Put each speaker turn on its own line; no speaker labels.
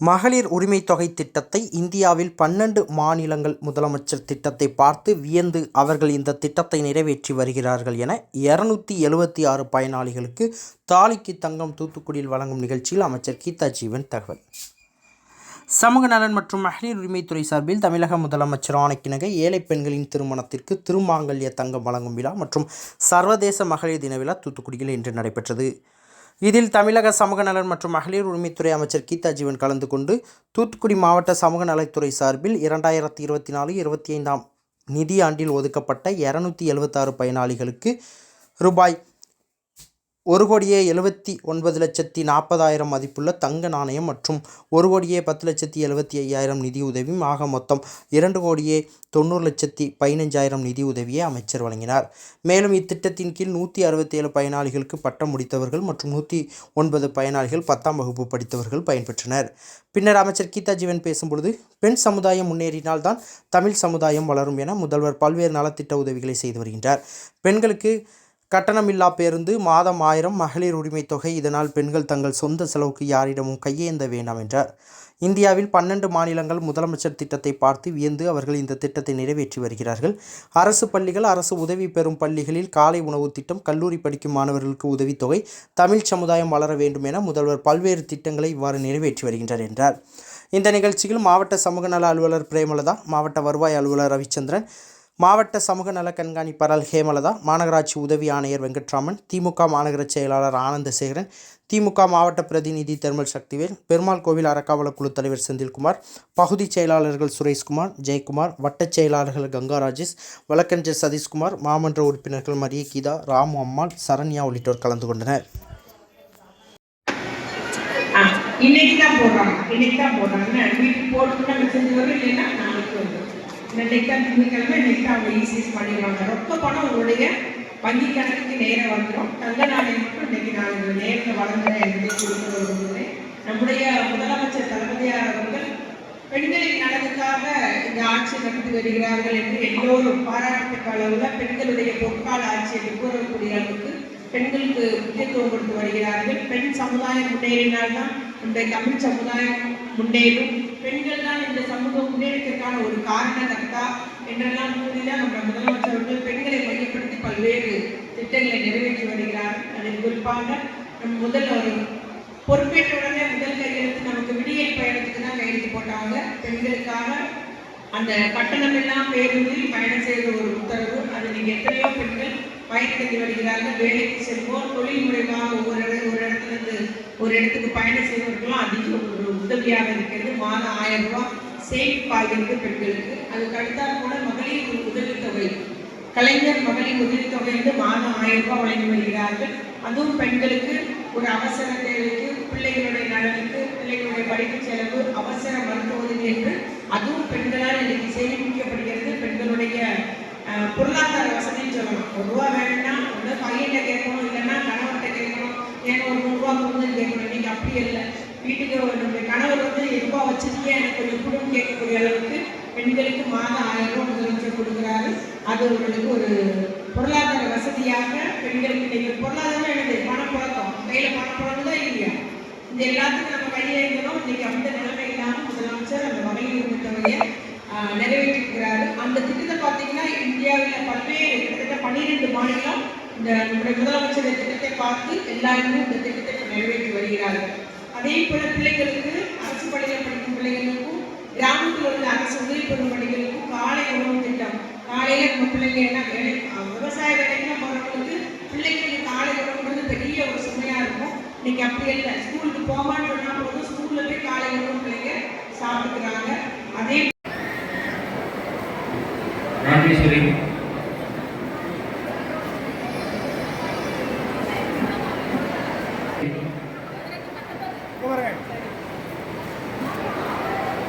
மகளிர் உரிமை தொகை திட்டத்தை இந்தியாவில் பன்னெண்டு மாநிலங்கள் முதலமைச்சர் திட்டத்தை பார்த்து வியந்து அவர்கள் இந்த திட்டத்தை நிறைவேற்றி வருகிறார்கள் என இருநூத்தி எழுபத்தி ஆறு பயனாளிகளுக்கு தாலிக்கு தங்கம் தூத்துக்குடியில் வழங்கும் நிகழ்ச்சியில் அமைச்சர் கீதா ஜீவன் தகவல். சமூக நலன் மற்றும் மகளிர் உரிமைத்துறை சார்பில் தமிழக முதலமைச்சர் ஆணைக்கிணங்க ஏழை பெண்களின் திருமணத்திற்கு திருமாங்கல்ய தங்கம் வழங்கும் விழா மற்றும் சர்வதேச மகளிர் தின விழா தூத்துக்குடியில் இன்று நடைபெற்றது. இதில் தமிழக சமூக நலன் மற்றும் மகளிர் உரிமைத்துறை அமைச்சர் கீதா ஜீவன் கலந்து கொண்டு தூத்துக்குடி மாவட்ட சமூக நலத்துறை சார்பில் இரண்டாயிரத்தி இருபத்தி நாலு இருபத்தி ஐந்தாம் நிதியாண்டில் ஒதுக்கப்பட்ட இரநூத்தி எழுபத்தாறு பயனாளிகளுக்கு ரூபாய் ஒரு கோடியே எழுபத்தி ஒன்பது லட்சத்தி நாற்பதாயிரம் மதிப்புள்ள தங்க நாணயம் மற்றும் ஒரு கோடியே பத்து லட்சத்தி எழுபத்தி ஐயாயிரம் நிதி உதவியும் ஆக மொத்தம் இரண்டு கோடியே தொண்ணூறு லட்சத்தி பதினஞ்சாயிரம் நிதி உதவியை அமைச்சர் வழங்கினார். மேலும் இத்திட்டத்தின் கீழ் நூற்றி அறுபத்தேழு பயனாளிகளுக்கு பட்டம் முடித்தவர்கள் மற்றும் நூற்றி ஒன்பது பயனாளிகள் பத்தாம் வகுப்பு படித்தவர்கள் பயன்பெற்றனர். பின்னர் அமைச்சர் கீதா ஜீவன் பேசும்பொழுது பெண் சமுதாயம் முன்னேறினால்தான் தமிழ் சமுதாயம் வளரும் என முதல்வர் பல்வேறு நலத்திட்ட உதவிகளை செய்து வருகின்றார். பெண்களுக்கு கட்டணமில்லா பேருந்து மாதம் ஆயிரம் மகளிர் உரிமைத் தொகை. இதனால் பெண்கள் தங்கள் சொந்த செலவுக்கு யாரிடமும் கையேந்த வேண்டாம் என்றார். இந்தியாவில் பன்னெண்டு மாநிலங்கள் முதலமைச்சர் திட்டத்தை பார்த்து வியந்து அவர்கள் இந்த திட்டத்தை நிறைவேற்றி வருகிறார்கள். அரசு பள்ளிகள் அரசு உதவி பெறும் பள்ளிகளில் காலை உணவு திட்டம் கல்லூரி படிக்கும் மாணவர்களுக்கு உதவித்தொகை தமிழ் சமுதாயம் வளர வேண்டும் என முதல்வர் பல்வேறு திட்டங்களை இவ்வாறு நிறைவேற்றி வருகின்றார் என்றார். இந்த நிகழ்ச்சியில் மாவட்ட சமூக நல அலுவலர் பிரேமலதா மாவட்ட வருவாய் அலுவலர் ரவிச்சந்திரன் மாவட்ட சமூக நல கண்காணிப்பாளர் ஹேமலதா மாநகராட்சி உதவி ஆணையர் வெங்கட்ராமன் திமுக மாநகர செயலாளர் ஆனந்தசேகரன் திமுக மாவட்ட பிரதிநிதி தெர்மல் சக்திவேல் பெருமாள் கோவில் அறக்காவலர் குழு தலைவர் செந்தில்குமார் பகுதி செயலாளர்கள் சுரேஷ்குமார் ஜெயக்குமார் வட்டச் செயலாளர்கள் கங்கா ராஜேஷ் வழக்கறிஞர் சதீஷ்குமார் மாமன்ற உறுப்பினர்கள் மரிய கீதா ராமு அம்மாள் சரண்யா உள்ளிட்டோர் கலந்து கொண்டனர்.
இன்னைக்கு தான் போடுறாங்க. இன்னைக்கு தான் போடுறாங்க. வீட்டுக்கு போட்டுட்டு மெசேஜ் வரும் இல்லைன்னா நாளைக்கு இந்த இன்னைக்கு திங்கக்கிழமை இன்னைக்கு அவங்க ஈஸியஸ் பண்ணிடுவாங்க. ரொக்க பணம் உங்களுடைய வங்கி கணக்குக்கு நேரம் வந்துடும் தங்க நாணயம் மட்டும் இன்னைக்கு நான் இந்த நேரத்தில் வழங்குறேன் என்பதை கொடுக்க விரும்புகிறேன் நம்முடைய முதலமைச்சர் தளபதியார் அவர்கள் பெண்களின் நலனுக்காக இந்த ஆட்சி நடத்தி வருகிறார்கள் என்று எல்லோரும் பாராட்டத்தக்க அளவில் பெண்களுடைய பொற்கால ஆட்சி என்று கூறக்கூடிய அளவுக்கு பெண்களுக்கு முக்கியத்துவம் கொடுத்து வருகிறார்கள். பெண் சமுதாயம் முன்னேறினால்தான் இந்த தமிழ் சமுதாயம் முன்னேறும் பெண்கள் தான் இந்த சமூக முன்னேற்றத்திற்கான ஒரு காரணகர்த்தா என்றெல்லாம் கூறிதான் நம்ம முதலமைச்சர் பெண்களை மையப்படுத்தி பல்வேறு திட்டங்களை நிறைவேற்றி வருகிறார்கள் அதில் குறிப்பாக நம் முதல் ஒரு பொறுப்பேற்ற உடனே முதல் கையெழுத்து நமக்கு விடியல் பயணத்துக்கு தான் கையெழுத்து போட்டாங்க. பெண்களுக்காக அந்த கட்டணம் எல்லாம் பேருந்தில் பயணம் செய்த ஒரு உத்தரவு. அது நீங்க எத்தனையோ பெண்கள் பயன்படுத்தி வருகிறார்கள். வேலைக்கு செல்வோர் தொழில் மூலியமாக ஒவ்வொரு இடத்துல ஒரு இடத்துல இருந்து ஒரு இடத்துக்கு பயணம் செய்வதற்கெல்லாம் அதிக ஒரு உதவியாக இருக்கிறது. மாதம் ஆயிரம் ரூபாய் சேமிப்பாகிறது பெண்களுக்கு அதுக்கு அடுத்தால் கூட மகளிர் உதவித்தொகை கலைஞர் மகளிர் உதவித்தொகை வந்து மாதம் ஆயிரம் ரூபாய் வழங்கி வருகிறார்கள். அதுவும் பெண்களுக்கு ஒரு அவசர தேவைக்கு பிள்ளைகளுடைய நலனுக்கு பிள்ளைகளுடைய படிப்பு செலவு அவசர மருத்துவ உதவி என்று அதுவும் பெண்களால் இன்னைக்கு சேமிக்கப்படுகிறது. பெண்களுடைய பொருளாதார வசதின்னு சொல்லலாம். ஒரு ரூபா வேணும்னா ஒன்று பையன்கிட்ட கேட்கணும் இல்லைன்னா கணவர்கிட்ட கேட்கணும். ஏன்னா ஒரு நூறுரூவா கொடுங்கன்னு கேட்கணும். இன்னைக்கு அப்படி இல்லை. வீட்டுக்கு ஒரு நம்முடைய கணவர் வந்து ரூபா வச்சிருக்கே எனக்கு கொஞ்சம் குடும்பம் கேட்கக்கூடிய அளவுக்கு பெண்களுக்கு மாதம் ஆயிரம் ரூபாய் முதலமைச்சர் கொடுக்குறாரு. அது அவர்களுக்கு ஒரு பொருளாதார வசதியாக பெண்களுக்கு நீங்கள் பொருளாதாரம் என்னது? பணப்புழக்கம். கையில் பணப்புழக்கம் தான் இல்லையா? இந்த எல்லாத்துக்கும் நம்ம கையில இன்னைக்கு அந்த நிலைமை இல்லாமல் முதலமைச்சர் அந்த மகளிர் உரிமை தொகையை நிறைவேற்றிருக்கிறார் நிறைவேற்றிருக்கிறாரு. அந்த திட்டத்தை பார்த்தீங்கன்னா இந்தியாவில் பல்வேறு கிட்டத்தட்ட பன்னிரெண்டு மாநிலம் இந்த நம்முடைய முதலமைச்சர் திட்டத்தை பார்த்து எல்லாருமே இந்த திட்டத்தை நிறைவேற்றி வருகிறார்கள். அதே போல பிள்ளைகளுக்கு அரசு பள்ளியில் படிக்கும் பிள்ளைகளுக்கும் கிராமத்தில் உள்ள அரசு உதவி பெறும் பள்ளிகளுக்கும் காலை உணவு திட்டம். காலையில நம்ம பிள்ளைங்க என்ன வேலை விவசாய வேலைக்குலாம் போறவங்களுக்கு பிள்ளைங்களுக்கு காலை உணவுன்றது பெரிய ஒரு சுமையா இருக்கும். இன்னைக்கு அப்படி இல்லை. ஸ்கூலுக்கு போகான்னு சொன்னா போதும். ஸ்கூல்ல போய் காலை உணவு பிள்ளைங்க சாப்பிட்டுக்கிறாங்க. அதே
ராஜேஸ்வரி